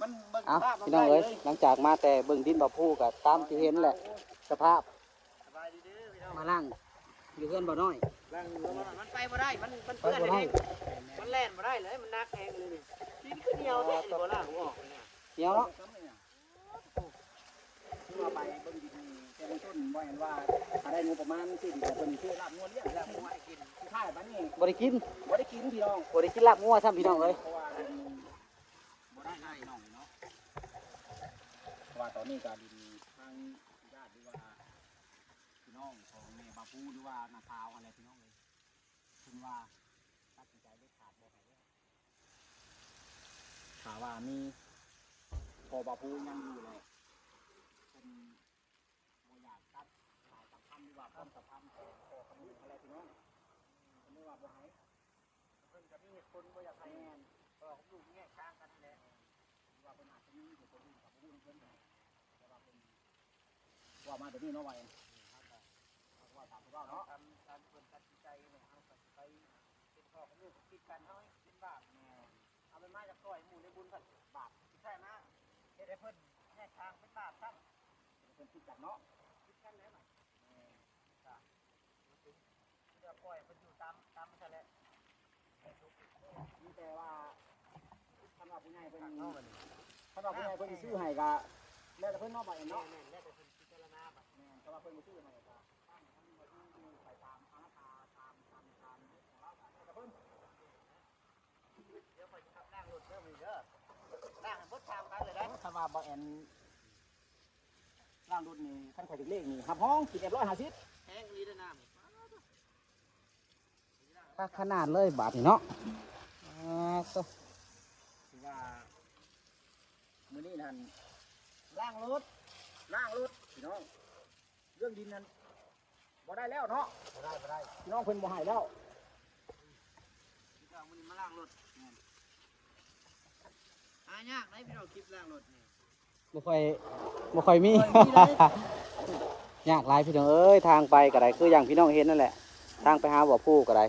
มันเบิ่งเอ้าภาพมันพี่น้องได้เอ้ยเลยหลังจากมาแต่เบิ่งดินบ่พูกับตามที่เห็นแหละ สภาพสบายดีเด้อพี่น้องมาล่างอยู่เพื่อนบ่น้อย ร่างอยู่ว่ามันไปบ่ได้ มันมันไปเปื้อนบ่ได้ เองมันแล่นบ่ได้เลย มันนักแหงเลยนี่ดินขึ้นเหนียวแท้บ่ล่างออกเลยเนี่ยเดี๋ยวเนาะคือว่าไปเบิ่งดินแต่เบื้องต้นบ่เห็นว่าถ้าได้งบประมาณสิแต่เพิ่นซื้อลาบงัวเลี้ยงลาบงัวให้กินคือค่ายบัดนี้บ่ได้กินบ่ได้กินพี่น้องบ่ได้กินลาบงัวซ้ำพี่น้องเอ้ยเพราะว่าดินบ่ ได้ง่ายน้องเนาะเพราะว่าตอนนี้ก็ดินทางญาติหรือว่าพี่น้องของแม่บาปูหรือว่านาคาวอะไรพี่น้องเลยถึงว่าตัดสินใจได้ขาดบ่ให้แล้วถามว่ามีพอบาปูยังอยู่เลยเป็นบ่อยากตัดสายสัมพันธ์หรือว่าความสัมพันธ์ของพ่อกับลูกอะไรพี่น้องเพิ่นไม่ว่าบ่ให้เพิ่นก็มีเหตุผลบ่อยากให้แม่นพ่อกับลูกแยกทาง ว่าเพิ่นว่ามาเดี๋ยวนี้เนาะว่าเองเขาว่าตามที่ว่าเนาะทำตามที่เพิ่นตัดใจเนี่ยเอาตัดสินใจเป็นพ่อกับลูกคิดกันเฮาให้เป็นบาปแม่เอาไปมาจากซอยหมู่ในบุญกันบาปใช่นะเฮ็ดให้เพิ่นแยกทางเป็นบาปซ้ำเพิ่นคิดกันเนาะคิดกันแล้วบัดแม่จ้ะเดี๋ยวปล่อยเพิ่นอยู่ตามตามมันนั่นแหละมีแต่ว่าท่านว่าผู้ใหญ่เพิ่นท่าน ว่าผู้ใหญ่เพิ่นสิซื้อให้ก็แล้วแต่เพิ่นเนาะบัดนี้เนาะแล้วแต่เพิ่นพิจารณาบัดแม่นแต่ว่าเพิ่นบ่ซื้อให้ก็ตั้งทั้งบ่อยู่ไปตามอาณาตามตามตามของเราก็แล้วแต่เพิ่นเดี๋ยวข่อยสิขับล้างรถเด้อมื้อนี้เด้อล้างให้เบิดทางกันเลยได้ถ้าว่าบ่แอนล้างรถนี่คันข่อยถึงเลขนี่หับห้องสิบเอ็ดร้อยห้าสิบแห้งลีเด้อน้ำถ้าขนาดเลยบาทนี่เนาะอ่าก็คือว่า มื้อนี้นั่นล้างรถล้างรถพี่น้อง เรื่องดินนั้นบ่ได้แล้วเนาะบ่ได้บ่ได้พี่น้องเพิ่นบ่ให้แล้วพี่น้องมื้อนี้มาล้างรถหายากได้พี่น้องคลิปล้างรถนี่บ่ค่อยบ่ค่อยมีบ่ค่อยมีเลยยากหลายพี่น้องเอ้ยทางไปก็ได้คืออย่างพี่น้องเห็นนั่นแหละ ทางไปหาบ่อผู้ก็ได้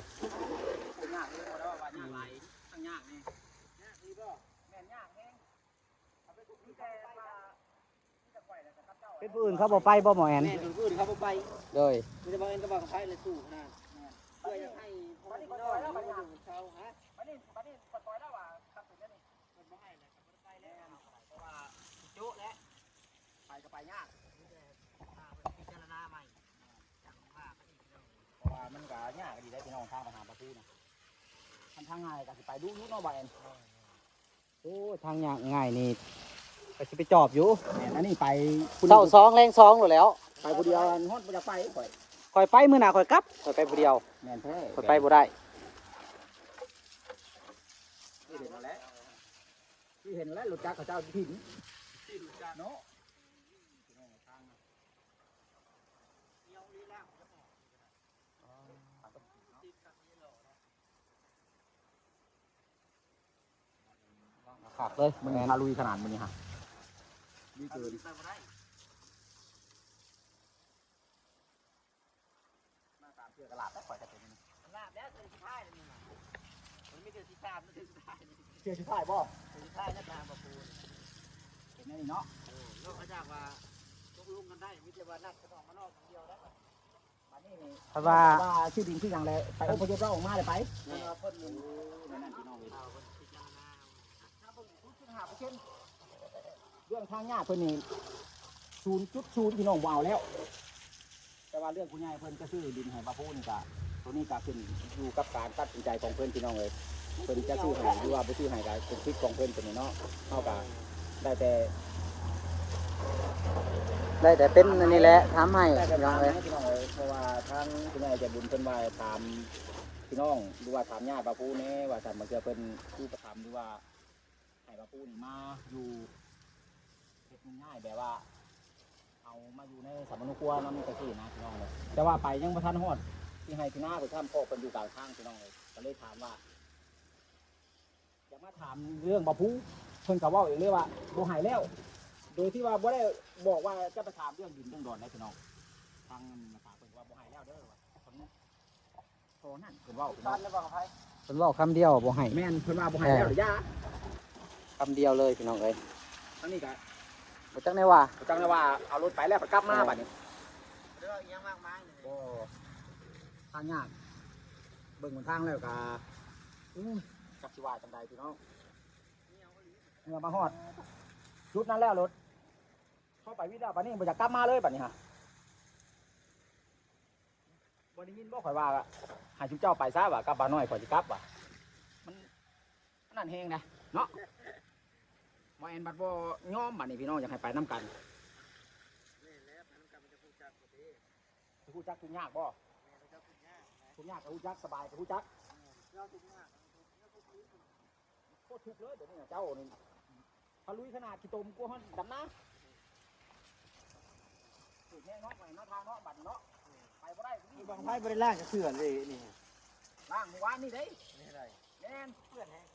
ยากเลยบ่ได้ว่าว่ายากหลายทั้งยากนี่ยากดีบ่แม่นยากแฮงเอาไปทุกที่แต่ว่าที่จะปล่อยแล้วก็ครับ เจ้าเป็นผู้อื่นเขาบ่ไปบ่หมอแอนแม่นผู้อื่นเขาบ่ไปโดยมันจะบอกเองก็บอกกับใครเลยสู้ขนาดเพื่ออยากให้พ่อพี่น้องรู้ถึงเขาฮะบัดนี้บัดนี้ปล่อยแล้วว่าครับถึงนี่เพิ่นบ่ให้แล้วก็บ่ได้ไปแล้วเพราะว่าโจ๊ะแล้วไปก็ไปยากถ้าเพิ่นพิจารณาใหม่จังว่ากันอีกเนาะเพราะว่ามันก็ยากดีได้พี่น้องทางไปหาประตูนะทำทางง่ายก็สิไปดูอยู่เนาะบ่แอนโอ้ยทางยากง่ายนี่ ก็สิไปจอบอยู่แม่นอันนี้ไปเช้าสองแรงสองหมดแล้วไปผู้เดียวอันฮอดบ่อยากไปข่อยคอยไปมื้อหน้าคอยกลับคอยไปผู้เดียวแม่นแท้คอยไปบ่ได้ที่เห็นแล้วที่เห็นแล้วรถจักรเขาเจ้าถิ่นที่รถจักรเนาะขักเลยมันแม่นพาลุยขนาดมันนี่ฮะ นี่เกินมาตามเชือกกระลาบแล้วปล่อยกระตุ้นลาบแล้วเชือกที่ท้ายนี่นะมันไม่เชือกที่ท้ายมันเชือกที่ท้ายเชือกที่ท้ายบ่เชือกที่ท้ายนักการประปูเห็นไหมนี่เนาะนอกจากว่าตกลงกันได้มิแต่ว่านักกระดองมานอกเดียวได้บัดนี้นี่เพราะว่าว่าชื่อดินชื่ออย่างไรไปอพยพเราออกมาเลยไปนั่นว่าเพิ่นนั่นนั่นพี่น้องเลยถ้าเพิ่นทุกสิบห้าเปอร์เซ็นต์ เรื่องทางญาเพิ่นนี่ศูนย์จุดศูนย์พี่น้องวาวแล้ว แต่ว่าเรื่องผู้ใหญ่เพิ่นก็ซื้อดินให้ป้าพูนี่ก็ตัวนี้ก็ขึ้นอยู่กับการตัดสินใจของเพิ่นพี่น้องเลยเพิ่นจะซื้อให้หรือว่าบ่ซื้อให้ก็เป็นสิทธิ์ของเพิ่นเป็นเนาะเฮาก็ได้แต่ได้แต่เป็นอันนี้แหละทำให้ได้แต่พี่น้องถามเลยให้พี่น้องเลยเพราะว่าทางผู้ใหญ่ใจะบุญเพิ่นว่าถามพี่น้องหรือว่าถามญาติป้าพูแน่ว่าท่านมาเจอเพิ่นผู้ประทับหรือว่าให้ป้าพูนมาอยู่ เฮ็ดง่ายๆแบบว่า เอามาอยู่ในสามนุครัวน้ำกะทินะพี่น้องเลยแต่ว่าไปยังประทันฮอดที่ให้พี่น้าไปข้ามพ่อเป็นอยู่กลางทางพี่น้องเลยก็เลยถามว่าอยากมาถามเรื่องบาพูเพิ่นก็เว่าเองเลยว่าบ่หายแล้ว โดยที่ว่าบ่ได้บอกว่าจะไปถามเรื่องดินเรื่องดอนได้พี่น้องทางมาถามเพิ่นว่าบ่หายแล้วเด้อว่าคนโตนั่นเพิ่นเว่าพี่น้องเพิ่นบอกคำเดียวบ่ให้แม่นเพิ่นว่าบ่ใหายแล้วหรือยาคำเดียวเลยพี่น้องเอ้ยทั้งนี้ก็ บ่จักแน่ว่าจังเลยว่าเอารถไปแล้วไปกลับมาบัดนี้เรื่องยังมากมายเลยโอ้ทางยากเบิ่งบนทางแล้วก็อืมจักสิว่าจังใดพี่น้องเมื่อมาฮอดชุดนั้นแล้วรถเข้าไปวิดาบัดนี้บ่อยากกลับมาเลยบัดนี้ฮะบ่ได้ยินบ่ข่อยว่าให้ชุดเจ้าไปซะว่ากลับบ้านน้อยข่อยสิกลับว่ะมันมันนั่นแฮงนะเนาะ บ่แอนบัดบ่ย้อมบัดนี้พี่น้องอยากให้ไปนํกันนี่แหละมันกำลังจะพูดจักประเทศฮู้จักทุกยากบ่นี่นะครับคุณย่าทุกยากกับฮู้จักสบายกับฮู้จักเราทุกมากโคตรทุกเลยเดี๋ยวนี้เจ้านี่พาลุยขนาดขี้ตมกลัว hắn ดำน้ำถูกแน่เนาะไปเนาะทางเนาะบัดเนาะไปบ่ได้มีบางไพ่บริล่างจะเสื่อนเลยนี่ล่างเมื่อวานนี่เด้นี่อะไรแน่นเพื่อนแห้ง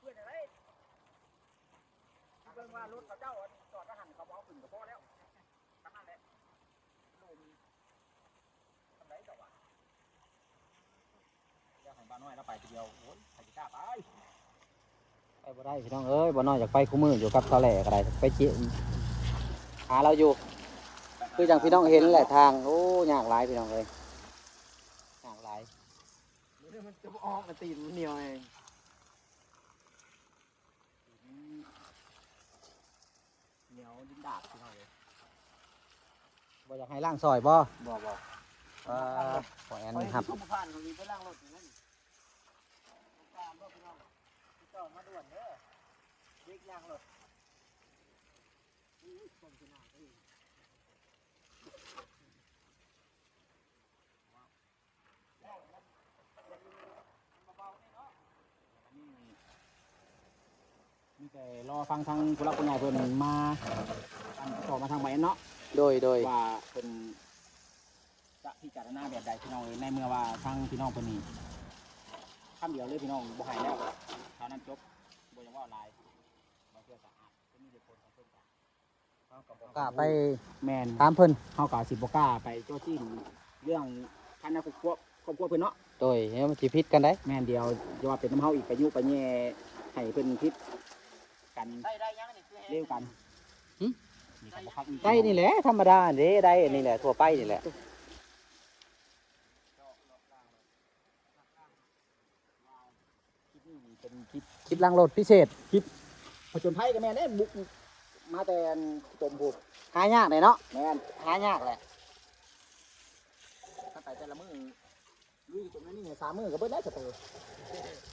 เพื่อนอะไรเบิ่งว่ารถเขาเจ้าจอดทหารเขาเอาขึ้นก็พอแล้วทำนั่นแหละลมทำไรจ้าวะเดี๋ยวให้บ้านน้อยเราไปทีเดียวโอ้ยใครจะกล้าไปไปบ่ได้พี่น้องเอ้ยบ่น้อยอยากไปคู่มืออยู่กับตอแหลก็ได้ไปเจิหาเราอยู่ คือจังพี่น้องเห็นแหละทางโอ้ยากหลายพี่น้องเอ้ยยากหลายมันจะออกมาตีมันเหนียวเอง เห นียวดินดาบพี่น้องเลยบ่อยากให้ล่างซอยบ่บ่บ่เออขอแอนครับทุกผ่านเขามีไปล่างรถอยู่นั่นตามรถพี่น้องพี่จอดมาด่วนเด้อเด็กยางรถ มี แต่รอฟังทางผู้รับผู้ใหญ่เพิ่นมาอันต่อมาทางใบเนาะโดยโดยว่าเพิ่นจะพิจารณาแบบใดพี่น้องเอ้ยในเมื่อว่าทางพี่น้องเพิ่นนี่คำเดียวเลยพี่น้องบ่ให้แล้วเท่านั้นจบบ่อยังว่าหลายบ่เชื่อสะอาดก็มีเหตุผลของเพิ่นจ้ะเฮาก็บ่กล้าไปแม่นถามเพิ่นเฮาก็สิบ่กล้าไปโจ้จิ้มเรื่องภายในครอบครัวครอบครัวเพิ่นเนาะโดยเฮ้ยมันสิผิดกันได้แม่นเดียวจะว่าเป็นน้ำเฮาอีกไปยุไปแย่ให้เพิ่นคิด กันได้ได้ยังนี่คือแห้งเร็วกันนี่ก็บ่คักอีกได้นี่แหละธรรมดาเด้ได้อันนี่แหละทั่วไปนี่แหละคลิปนี้เป็นคลิปคลิปล้างรถพิเศษผจญภัยกับแม่นเด้บุกมาแต่อันจมบุกหายากเลยเนาะแม่นหายากแหละถ้าไปแต่ละมื้อลุยจมนั่นนี่สามมื้อก็เบิดแล้วจะเตอ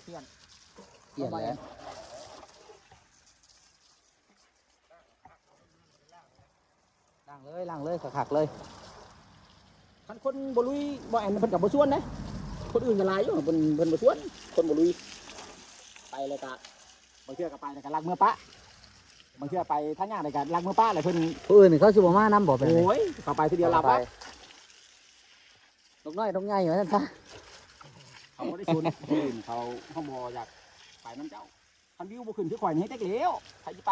เพื่อนเปลี่ยนแล้วางเลยล้างเลยขักๆเลยคันคนบ่ลุยบ่แอนเพิ่นก็บ่ชวนนะคนอื่นก็หลายอยู่เพิ่นเพิ่นบ่ชวน คนบ่ลุย ไปเลยก็บางเทื่อก็ไปแล้วก็ลักเมื่อปะบางเทื่อไปท่าย่างเลยก็ลักเมื่อปะเลยเพิ่นผู้อื่นนี่เขาสิบ่มานํบ่เป็นไงโอ้ยเข้าไปทีเดียวลาบไปปะนกน้อยนกใหญ่ว่าซั่นซะเขาบ่ได้ชวนคนอื่นเขาเขาบ่อยากไปน้ำเจ้าคันวิวบ่ขึ้นคือข่อยนี่ให้จักเหลวใครสิไป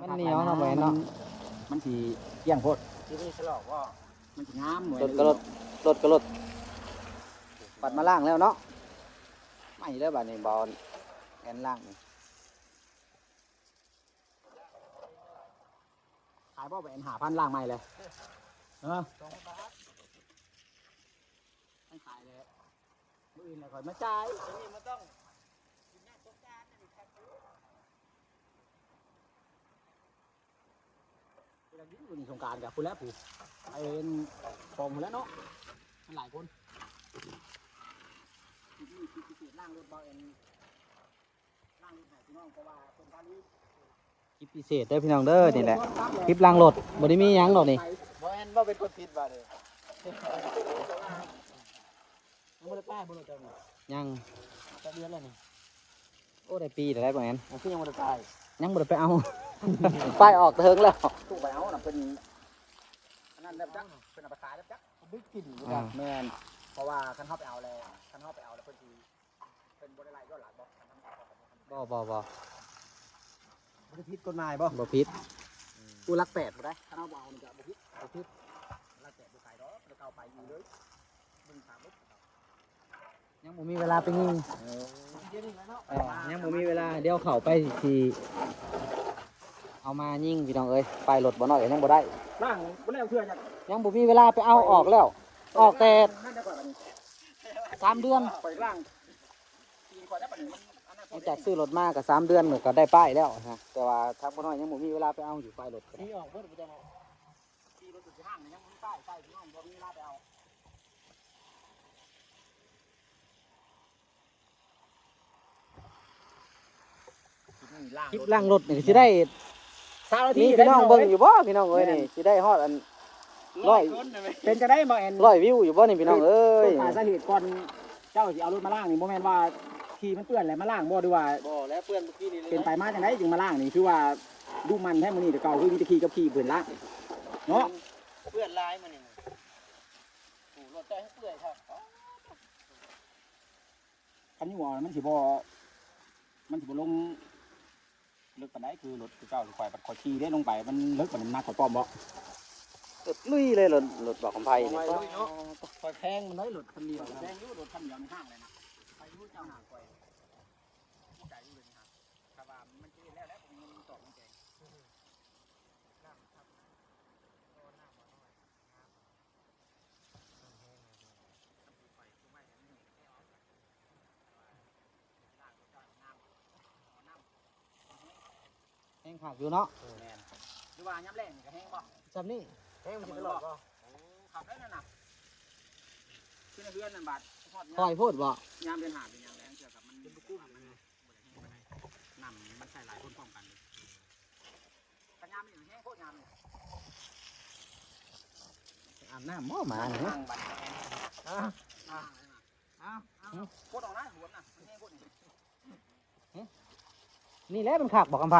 มันเหนียวเนาะแหวนเนาะ มันสีเกี่ยงโพดที่นี่ฉลองว่ามันสีงามหน่วยรถก็รถรถก็รถปัดมาล่างแล้วเนาะไม่เด้อบัดนี้บอลแอนล่างนี่ขายบ่แหวนหาพันล่างใหม่เลยเออสองบาทไม่ขายเลยมืออื่นเลยข่อยมาจ่ายอันนี้มันต้องกินน้ำสงกรารนี่ครับ เวลายิ่งอยู่ในสงกรารกับคุณแล้วผู้ไปเป็นฟองผู้แล้วเนาะมันหลายคนนี่คือพิเศษล่างรถเบาเอ็นล่างรถไหนพี่น้องเพราะว่าคนพาลุยคลิปพิเศษเด้อพี่น้องเด้อนี่แหละคลิปล่างรถบ่ได้มีหยังดอกนี่บ่แอนบ่เป็นคนผิดบาดเลยมันบ่ได้ป้ายบ่ได้จังยังจะเดือนแล้วนี่โอ้ได้ปีแต่ได้บ่แอนมันคือยังบ่ได้ตายยังบ่ได้ไปเอา ป้ายออกเทิงแล้วตู้ไปเอาน่ะเป็นอันนั้นแบบจักเป็นอัปขายแบบจักดึกกินอยู่อ่านะแม่นเพราะว่าคันเข้าไปเอาแล้วคันเข้าไปเอาแล้วเพิ่นสิเป็นบ่ได้ไล่ย้อนหลังบ่คันเข้าไปเอาบ่บ่บ่บ่ได้ผิดกฎหมายบ่บ่ผิดกูรักแปดบ่ได้คันเอาบ่เอานี่ก็บ่ผิดบ่ผิดรักแปดบ่ขายดอกแล้วก็เอาไปอยู่เลยยังบ่มีเวลาไปยิงเดี๋ยวนี้แล้วเนาะเออยังบ่มีเวลาเดี๋ยวเข้าไปสิ เอามายิงพี่น้องเอ้ยไปรถบ่น้อยก็ยังบ่ได้ล่างบ่แล้วเพื่อจะยังบ่มีเวลาไปเอาออกแล้ว ออกแต่นั่นได้ก่อนอันนี้สามเดือนไปล่างทีก่อนได้ปะนี่มันอันนั้นหลังจากซื้อรถมาก็สามเดือนก็ได้ป้ายแล้วฮะแต่ว่าทางบ่น้อยยังบ่มีเวลาไปเอาอยู่ป้ายรถก็ได้นี่ออกเพิ่นบ่จังเนาะทีรถสุดที่ห้างนี่ยังมีป้ายป้ายพี่น้องบ่มีเวลาไปเอาล่างคลิปล่างรถนี่ก็สิได้ สามนาทีมีพี่น้องเบิ่งอยู่บ่พี่น้องเอ้ยนี่สิได้ฮอดอันร้อยเป็นจะได้มาแอนร้อยวิวอยู่บ่นี่พี่น้องเอ้ยต้นสายสาเหตุก่อนเจ้าสิเอารถมาล่างนี่บ่แม่นว่าขี่มันเปื้อนแล้วมาล่างบ่ด้วยว่าบ่แล้วเพื่อนเมื่อกี้นี่เป็นไปมาจังไดจึงมาล่างนี่คือว่าดูมันแท้มื้อนี้แต่เก่าคือมีแตะขี่กับขี่เปื้อนล่างเนาะเพื่อนลายมันนี่โอ้รถใจให้เปื่อยครับคันนี้ว่ามันสิบ่มันสิบ่ลง ลึกปานใดคือรถคือเก่าสิข่อยบัดข่อยขี่ได้ลงไปมันลึกปานนั้นนักข่อยป้อมบ่รถลุยเลยรถรถบอกของไผนี่คอยแพงมันน้อยหลุดคนเดียวแซงอยู่รถคันเดียวในห้างเลยนะไปอยู่เจ้าหางข่อยใจอยู่เลยนะถ้าว่ามันสิแล้วแล้วผมมันตอกมันแจง แห้ง ผักอยู่เนาะหรือว่าย้ำแรงนี่ก็แห้งบ่จำนี่แพงมันสิตลอดบ่ขับได้นั่นน่ะขึ้นเรือนนั่นบาททอดคอยพูดบ่ยามเดือนหาเป็นยามแรงเกี่ยวกับมันเป็นกุ้งมันนำมันใส่หลายคนพร้อมกันกันยามนี่แห้งโคตรยามนี่อาบน้ำหม้อหมานี่นั่งบัดแห้งอ้าวอ้าวอ้าวโคตรออกนะหัวน่ะมันแห้งโคตรนี่นี่แหละมันขักบอกกำไพ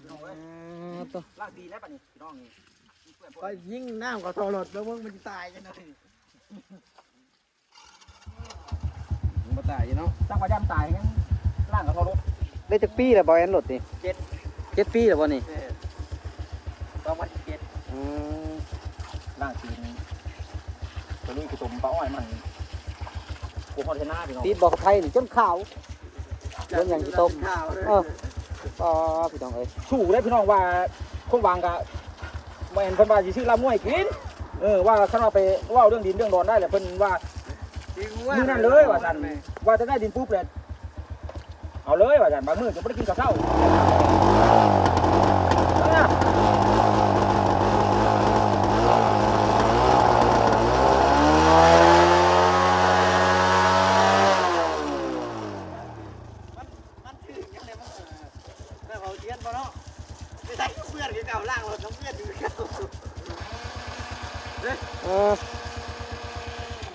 พี่น้องเอเว้ยอตัวลากดีแล้วป่ะนี่พี่น้องนี่เพื่อนพวกก็ยิงน้ำกับโทรถแล้วมึงมันจะตายกันเลยมันบ่ตายอยู่เนาะตั้งว่ายามตายงั้นล่างกับเขารถได้จักปีแล้วบ่แอนรถนี่เจ็ดเจ็ดปีแล้วบ่นี่ต้องวันเจ็ดอืมล่างตีนไปลุยกระตุ่มปลาอ้อยมันกูพอเทน่าพี่น้องตีดบอกกับไผนี่จนขาวจนอย่างที่ต้มข้าวเลยเออ ก็พี่น้องเอ้ยสู้ได้พี่น้องว่าคนวางกะแม่นเพิ่นว่าสิซื้อลำมวยกินเออว่าคันว่าไปเว่าเรื่องดินเรื่องดอนได้แหละเพิ่นว่าจริงมือนั่นเลยว่าซั่นว่าจะได้ดินปุ๊บเลยเอาเลยว่าซั่นบางมื้อจะบ่ได้กินข้าวเช้านั่นน่ะ มันมันถึงยังไงมันแม่เขาเทียนบ่เนาะไม่ใช่เพื่อนคือเก่าล่างรถน้ำเพื่อนคือเก่า เออ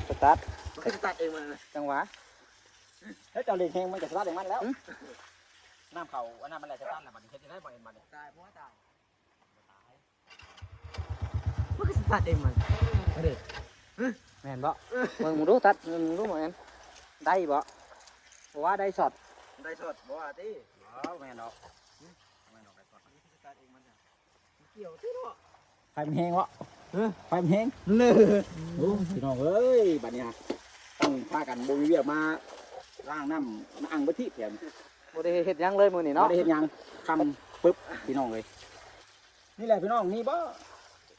สตาร์ทมันจะตัดเองมันจังหวะเฮ้ยเจ้าเล็กแฮงมันจะสตาร์ทเองมันแล้วน้ำเขาอันนั้นมันแหละจะตั้นแล้วบัดนี้เฮ็ดจะได้บ่เห็นบัดนี้ตายเพราะว่าตายมันก็จะตัดเองมันแม่นบ่มึงมึงรู้ตัดมึงรู้บ่แม่นได้บ่บ่ว่าได้ช็อตได้สดบ่ว่าติอ๋อแม่นดอกแม่นดอกได้ก่อนตัดเองมันเกี่ยวที่เนาะไฟมันแห้งวะ ไฟมันแห้งเลยโอ้พี่น้องเอ้ยบัดเนี้ยต้องพากันบ่มีเวียกมาล้างน้ำมาอังบ่ที่เถียนบ่ได้เฮ็ดหยังเลยมื้อนี้เนาะเนาะได้เห็นยังคำปึ๊บพี่น้องเลยนี่แหละพี่น้องนี่บ่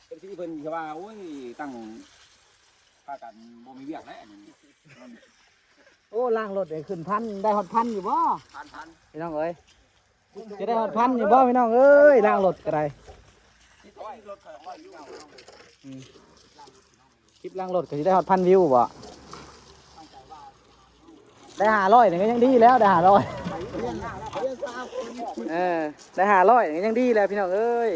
เอฟซีเพิ่นจะว่าโอ้ยตั้งพากันบ่มีเวียกแล้วอันนี้โอ้ล้างรถได้ขึ้นพันได้ฮอดพันอยู่บ่พันพันพี่น้องเอ้ยจะได้ฮอดพันอยู่บ่พี่น้องเอ้ยล้างรถก็ได้ คลิปล้างรถก็จะได้หอดพันวิวบ่ได้หาร้อยนี่ก็ยังดีแล้วได้หาร้อยเออได้หาร้อยได้500นี่ยังดีแล้วพี่น้องเอ้ย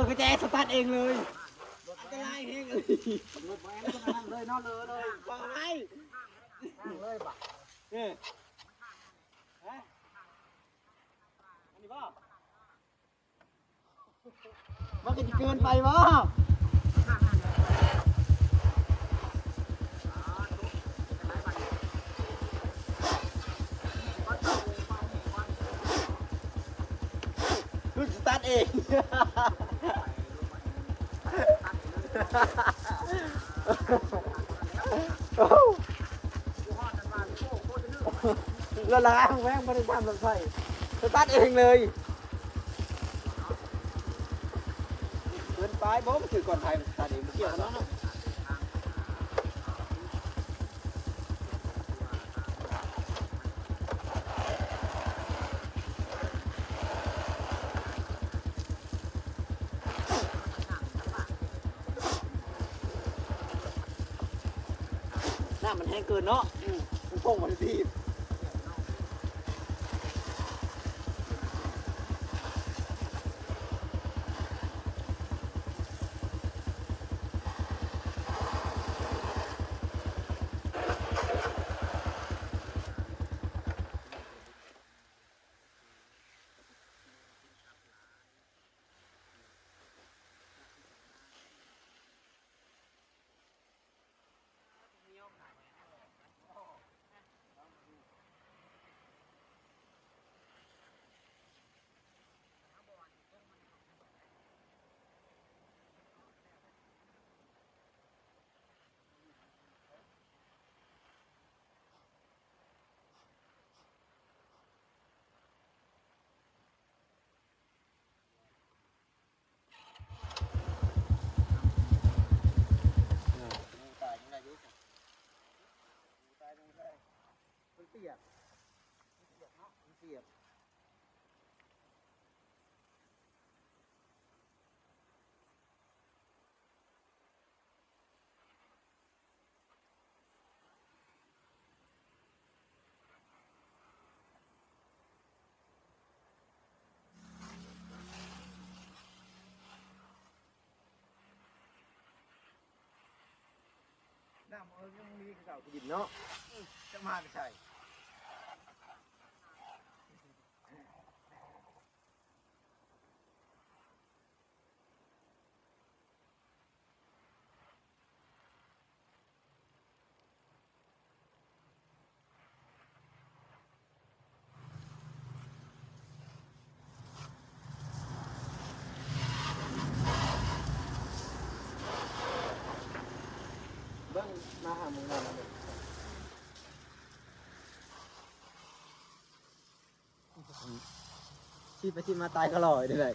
ปิดกระแจสตาร์ทเองเลยอันตรายเฮงเลยรถแว้นก็นั่งเลยนอนเลยเลยฟังไงเลยบ่ะเนี่ยฮะอันนี้บ่มันก็จะเกินไปว ละลายแม่งไม่ได้ทำแบบใส่สตาร์ทเองเลยเกินไปบ่มันถือก่อนไทยมันสตาร์ทเองเกี่ยวกันเนาะ น้ามันแห้งเกินเนาะอืมมันพุ่งมันทีบ ตายยังไงยุ่งตายยังไงมัน เปียกมันเปียกเนาะมันเปียกน้ำเออยังมีกระเก่าขยินเนาะจะมาไม่ใช่ เบิ้ง มาหามึงแล้วเนี่ยชีไปชีมาตายก็ลอยด้วย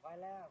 ไปแล้ว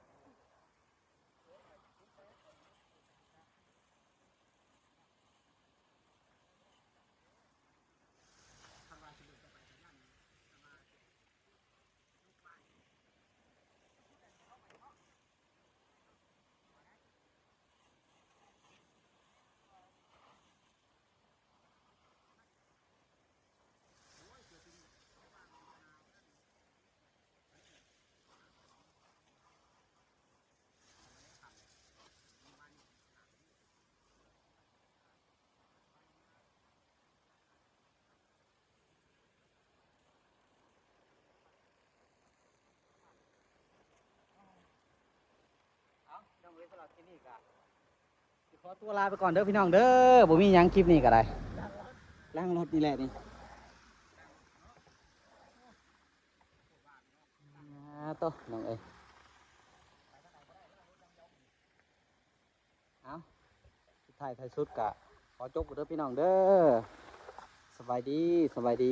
เอาน้องเว้ยสำหรับที่ นี่ก็ขอตัวลาไปก่อนเด้อพี่น้องเด้อบ่มีหยังคลิปนี้ก็ได้ล้างรถนี่แหละนี่อ่าโตน้องเอ้ยเอาสุดท้ายท้ายสุดก็ขอจบกันเด้อพี่น้องเด้อสบายดีสบายดี